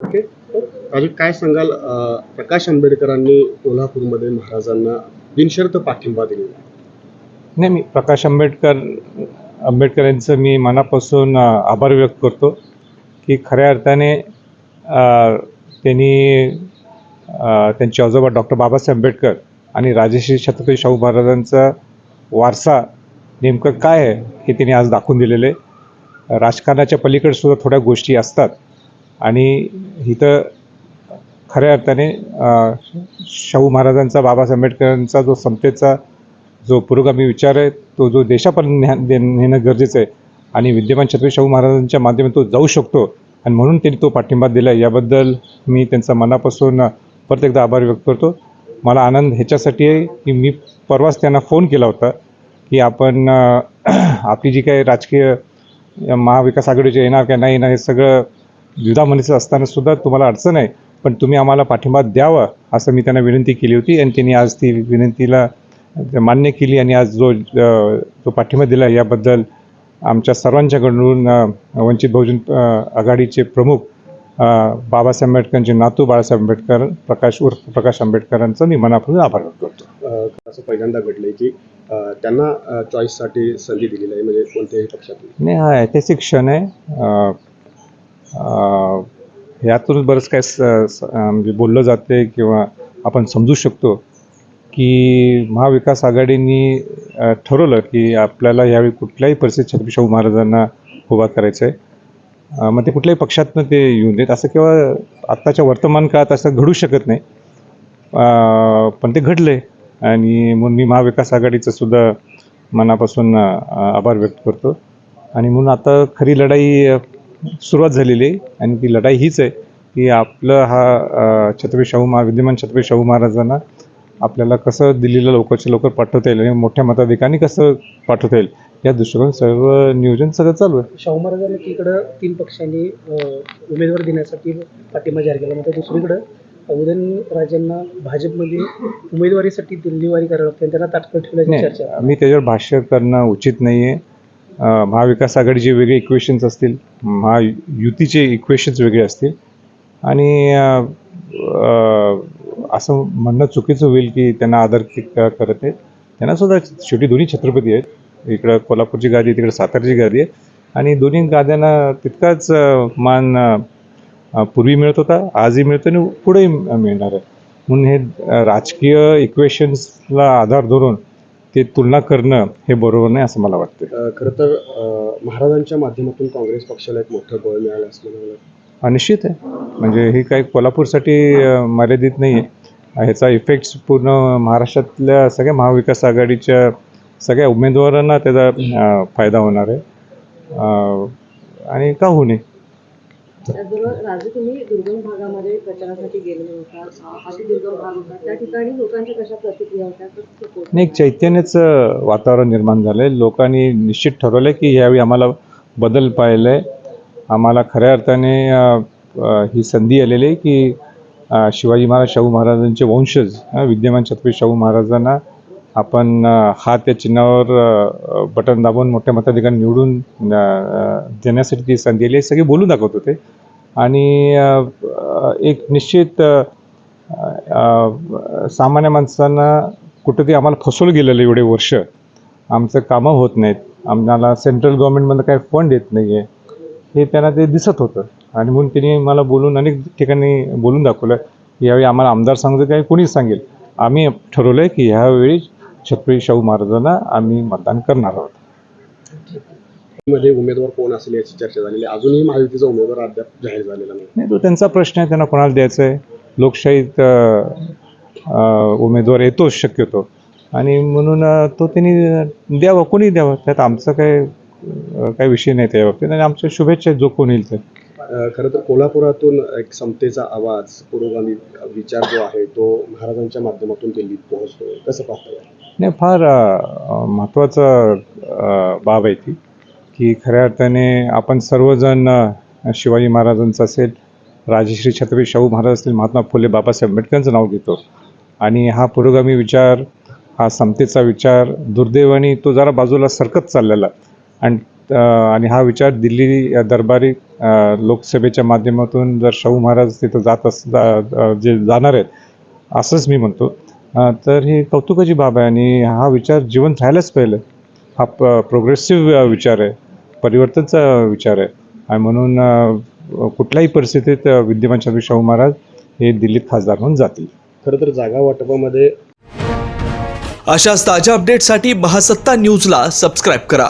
Okay Raju काय सांगाल? प्रकाश आंबेडकरांनी कोल्हापूरमध्ये महाराजांना बिनशर्त पाठिंबा दिलेला नाही मी प्रकाश आंबेडकर आंबेडकर यांचं मी मनापासून आभार व्यक्त करतो की खऱ्या अर्थाने त्यांनी त्यांचे आजोबा डॉक्टर बाबासाहेब आंबेडकर आणि राजश्री छत्रपती शाहू महाराजांचा वारसा नेमकं काय आहे हे त्यांनी आज दाखवून दिलेलं आहे. राजकारणाच्या पलीकडे सुद्धा थोड्या गोष्टी असतात. आणि इथं खऱ्या अर्थाने शाहू महाराजांचा बाबासाहेब आंबेडकरांचा जो समतेचा जो पुरोगामी विचार आहे तो जो देशापर्यंत न्या- दे- नेणं गरजेचं आहे आणि विद्यमान छत्रपती शाहू महाराजांच्या माध्यमातून तो जाऊ शकतो आणि म्हणून त्यांनी तो पाठिंबा दिला याबद्दल मी त्यांचा मनापासून परत एकदा आभार व्यक्त करतो. मला आनंद ह्याच्यासाठी आहे की मी परवाच त्यांना फोन केला होता की आपण आपली जी काही राजकीय महाविकास आघाडीचे येणार का नाही येणार हे सगळं द्विधामनीचं असताना सुद्धा तुम्हाला अडचण आहे पण तुम्ही आम्हाला पाठिंबा द्यावा असं मी त्यांना विनंती केली होती. आणि त्यांनी आज ती विनंतीला मान्य केली आणि आज जो जो पाठिंबा दिला याबद्दल आमच्या सर्वांच्याकडून वंचित बहुजन आघाडीचे प्रमुख बाबासाहेब आंबेडकरांचे नातू बाळासाहेब आंबेडकर प्रकाश उर्फ प्रकाश आंबेडकरांचा मी मनापासून आभार व्यक्त करतो. असं पहिल्यांदा घडलंय की त्यांना चॉईससाठी संधी दिलेली आहे म्हणजे कोणत्याही पक्षातून. नाही हा ऐतिहासिक क्षण आहे. यातूनच बरंच काय स- स- म्हणजे बोललं जाते किंवा आपण समजू शकतो की महाविकास आघाडींनी ठरवलं की आपल्याला यावेळी कुठल्याही परिस्थितीत छत्रपती शाहू महाराजांना उभा करायचं आहे मग ते कुठल्याही पक्षातनं ते येऊन देत असं किंवा आत्ताच्या वर्तमान काळात असं घडू शकत नाही. पण ते घडलं आहे आणि म्हणून मी महाविकास आघाडीचं सुद्धा मनापासून आभार व्यक्त करतो. आणि म्हणून आता खरी लढाई सुरुवात झालेली आहे आणि ती लढाई हीच आहे की आपलं हा छत्रपती शाहू महा विद्यमान छत्रपती शाहू महाराजांना आपल्याला कसं दिल्लीला लवकरच्या लवकर पाठवता येईल आणि मोठ्या मताधिकाने कसं पाठवता येईल या दृष्टिकोन सर्व नियोजन सगळं चालू आहे. शाहू महाराजांना एकीकडं तीन पक्षांनी उमेदवार देण्यासाठी पाठिंबा जाहीर केला मात्र दुसरीकडं उदयनराजेंना भाजपमध्ये उमेदवारीसाठी दिल्लीवारी करावं लागते त्यांना तात्काळ ठेवल्याची चर्चा. मी त्याच्यावर भाष्य करणं उचित नाही आहे महाविकास आघाडीचे वेगळे इक्वेशन्स असतील महायुतीचे इक्वेशन्स वेगळे असतील. आणि असं म्हणणं चुकीचं होईल की त्यांना आदर करत आहेत. त्यांना सुद्धा शेवटी दोन्ही छत्रपती आहेत. इकडं कोल्हापूरची गादी आहे तिकडे सातारची गादी आहे आणि दोन्ही गाद्यांना तितकाच मान पूर्वी मिळत होता आजही मिळतो आणि पुढेही मिळणार आहे. म्हणून हे राजकीय इक्वेशन्सला आधार धरून ते तुलना करणं हे बरोबर नाही असं मला वाटतं खरं तर महाराजांच्या माध्यमातून काँग्रेस पक्षाला एक मोठं बळ मिळालं असं म्हणावं. हा, निश्चित आहे. म्हणजे हे काही कोल्हापूरसाठी मर्यादित नाही आहे ह्याचा इफेक्ट पूर्ण महाराष्ट्रातल्या सगळ्या महाविकास आघाडीच्या सगळ्या उमेदवारांना त्याचा फायदा होणार आहे. आणि का होऊ नये? त्याचबरोबर राजू तुम्ही दुर्गम भागामध्ये प्रचारासाठी गेलेले होता. अ, अतिदुर्गम भाग होता त्या ठिकाणी लोकांच्या कशा प्रतिक्रिया होत्या? नाही एक चैतन्याचं वातावरण निर्माण झालं आहे लोकांनी निश्चित ठरवलं आहे की यावेळी आम्हाला बदल पाहिलं आहे आम्हाला खऱ्या अर्थाने ही संधी आलेली आहे की शिवाजी महाराज शाहू महाराजांचे वंशज विद्यमान छत्रपती शाहू महाराजांना आपण हा त्या चिन्हावर बटन दाबून मोठ्या मताधिकारी निवडून देण्यासाठी ती संधी आली आहे. सगळे बोलून दाखवत होते. आणि एक निश्चित सामान्य माणसांना कुठेतरी आम्हाला फसवलं गेलेलं एवढे वर्ष. आमचं कामं होत नाहीत. आम्हाला सेंट्रल गव्हर्नमेंटमधलं काही फंड येत नाही आहे हे त्यांना ते दिसत होतं. आणि म्हणून त्यांनी मला बोलून अनेक ठिकाणी बोलून दाखवलं. यावेळी आम्हाला आमदार सांगतो काही कोणीच सांगेल. आम्ही ठरवलं आहे की ह्यावेळी छत्रपती शाहू महाराजांना आम्ही मतदान करणार आहोत. मध्ये उमेदवार कोण असेल याची चर्चा झालेली अजूनही महायुतीचा उमेदवार अद्याप जाहीर झालेला नाही. तो त्यांचा प्रश्न आहे त्यांना कोणाला द्यायचं आहे? लोकशाहीत उमेदवार येतोच शक्यतो. आणि म्हणून तो त्यांनी द्यावा कोणी द्यावं. त्यात आमचा काय काही विषय नाही त्या बाबतीत. आणि आमच्या शुभेच्छा जो कोणी येईल ते. खरं तर कोल्हापुरातून एक समतेचा आवाज पुरोगामी विचार जो आहे तो महाराजांच्या माध्यमातून दिल्लीत पोहोचतोय. कसं पाहताय? नाही फार महत्त्वाचं बाब आहे ती की खऱ्या अर्थाने आपण सर्वजण शिवाजी महाराजांचं असेल राजश्री छत्रपती शाहू महाराज असतील महात्मा फुले बाबासाहेब आंबेडकरांचं नाव घेतो. आणि हा पुरोगामी विचार हा समतेचा विचार दुर्दैवाने तो जरा बाजूला सरकत चाललेला. आणि आणि हा विचार दिल्ली या दरबारी लोकसभेच्या माध्यमातून जर शाहू महाराज तिथं जात अस जे जाणार आहेत असंच मी म्हणतो. तर ही कौतुकाची बाब आहे आणि हा विचार जिवंत राहायलाच पाहिजे. हा प प्रोग्रेसिव्ह विचार आहे. परिवर्तनचा विचार आहे. आणि म्हणून कुठल्याही परिस्थितीत विद्यमान छत्रपती शाहू महाराज हे दिल्लीत खासदार म्हणून जातील. खरं तर जागा वाटपामध्ये अशाच ताज्या अपडेटसाठी महासत्ता न्यूजला सबस्क्राईब करा.